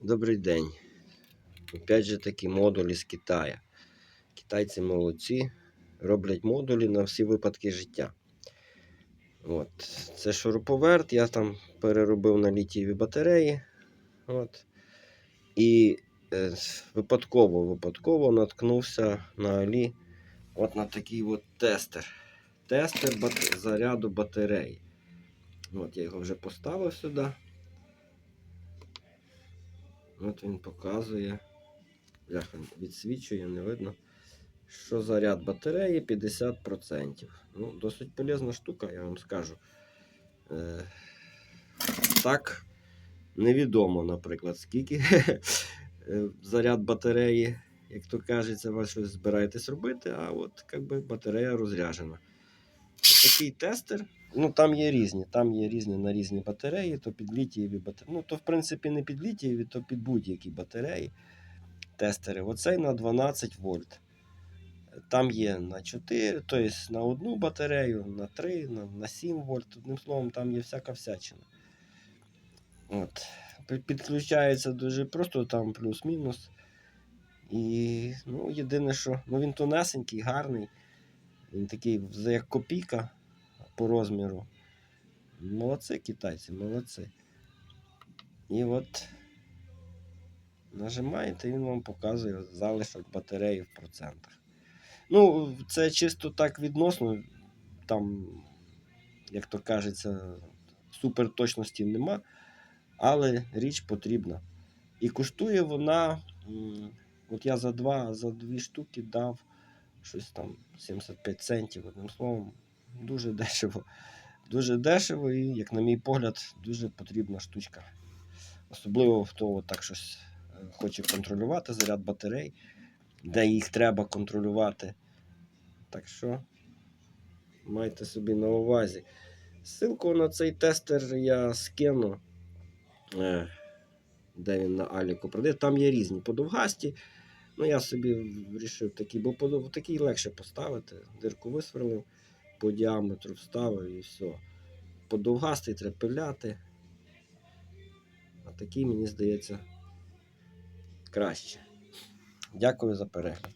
Добрий день. Опять же такі модулі з Китаю. Китайці молодці, роблять модулі на всі випадки життя. От. Це шуруповерт, я там переробив на літієві батареї. От. І е, випадково, випадково наткнувся на Алі от на такий от тестер. Тестер бат... заряду батареї. От я його вже поставив сюди. От він показує. Бляха, відсвічує, не видно. Що заряд батареї 50%. Ну, досить полезна штука, я вам скажу. Е, так, невідомо, наприклад, скільки е, заряд батареї, як то кажеться, ви щось збираєтесь робити, а от як би, батарея розряджена. Такий тестер. Ну, там є різні. Там є різні на різні батареї, то під літієві батареї. Ну, то в принципі не під літієві, то під будь-які батареї. Тестери. Оцей на 12 вольт. Там є на 4, тобто на одну батарею, на 3, на, на 7 вольт. Одним словом, там є всяка всячина. От. Підключається дуже просто, там плюс-мінус. І ну, єдине, що ну, він тонесенький, гарний. Він такий як копійка по розміру. Молодці китайці, молодці. І от нажимаєте, він вам показує залишок батареї в процентах. Ну, це чисто так відносно. Там, як то кажеться, супер точності нема, але річ потрібна. І коштує вона. От я за два, за дві штуки дав щось там 75 центів. Одним словом, дуже дешево. Дуже дешево і, як на мій погляд, дуже потрібна штучка. Особливо хто так щось е, хоче контролювати заряд батарей, де їх треба контролювати. Так що майте собі на увазі. Ссылку на цей тестер я скину, е, де він на Аліку продає. Там є різні подовгасті. Ну, я собі вирішив такий, бо такий легше поставити. Дирку висверлив, по діаметру вставив і все. Подовгастий треба пиляти. А такий, мені здається, краще. Дякую за перегляд.